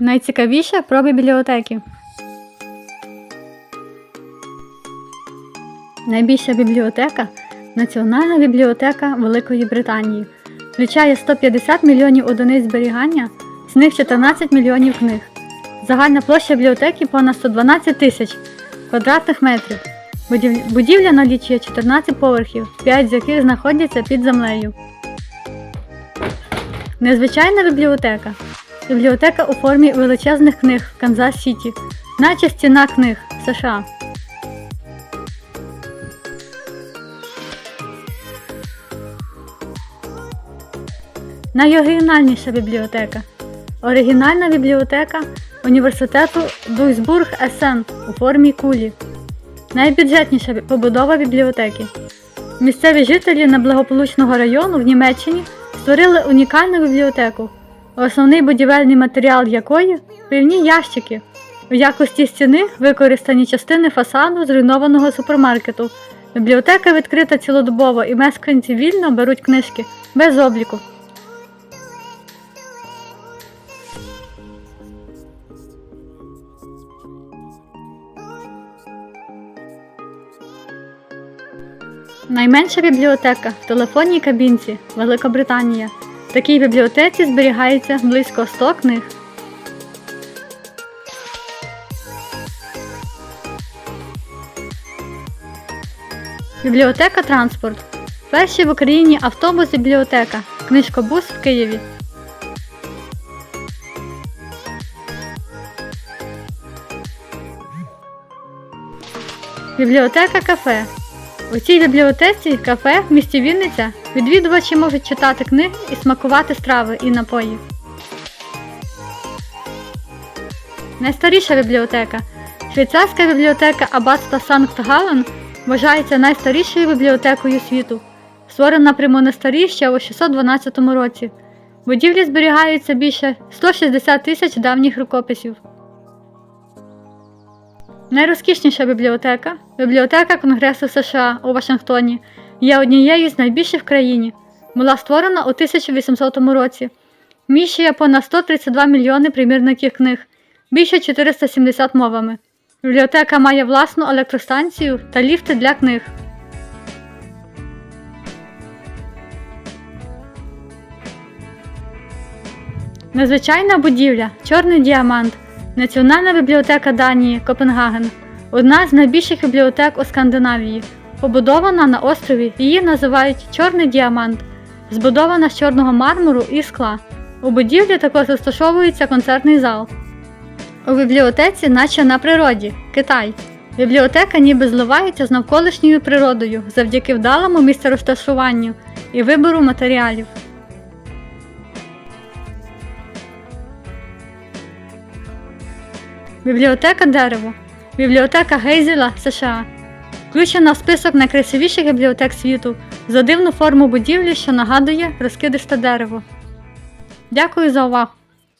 Найцікавіше про бібліотеки. Найбільша бібліотека Національна бібліотека Великої Британії. Включає 150 мільйонів одиниць зберігання, з них 14 мільйонів книг. Загальна площа бібліотеки понад 112 тисяч квадратних метрів. Будівля налічує 14 поверхів, 5 з яких знаходяться під землею. Незвичайна бібліотека. Бібліотека у формі величезних книг в Канзас Сіті, наче стіна книг США. Найоригінальніша бібліотека. Оригінальна бібліотека університету Дуйсбург Есен у формі кулі. Найбюджетніша побудова бібліотеки. Місцеві жителі неблагополучного району в Німеччині створили унікальну бібліотеку, основний будівельний матеріал якої пивні ящики. У якості стіни використані частини фасаду зруйнованого супермаркету. Бібліотека відкрита цілодобово і мешканці вільно беруть книжки без обліку. Найменша бібліотека в телефонній кабінці Великобританія. В такій бібліотеці зберігається близько 100 книг. Бібліотека Транспорт. Перший в Україні автобус бібліотека. Книжкобус в Києві. Бібліотека кафе. У цій бібліотеці кафе в місті Вінниця відвідувачі можуть читати книги і смакувати страви і напої. Найстаріша бібліотека. Швейцарська бібліотека Аббатства Санкт Гален вважається найстарішою бібліотекою світу, створена при монастирі ще у 612 році. Будівлі зберігаються більше 160 тисяч давніх рукописів. Найрозкішніша бібліотека Бібліотека Конгресу США у Вашингтоні є однією з найбільших в країні. Була створена у 1800 році. Міщує понад 132 мільйони примірників книг, більше 470 мовами. Бібліотека має власну електростанцію та ліфти для книг. Незвичайна будівля Чорний діамант. Національна бібліотека Данії Копенгаген. Одна з найбільших бібліотек у Скандинавії. Побудована на острові, її називають Чорний діамант, збудована з чорного мармуру і скла. У будівлі також розташовується концертний зал. У бібліотеці, наче на природі, Китай. Бібліотека ніби зливається з навколишньою природою завдяки вдалому місцерозташуванню і вибору матеріалів. Бібліотека дерево. Бібліотека Гейзела США. Включена в список найкрасивіших бібліотек світу за дивну форму будівлі, що нагадує розкидисте дерево. Дякую за увагу!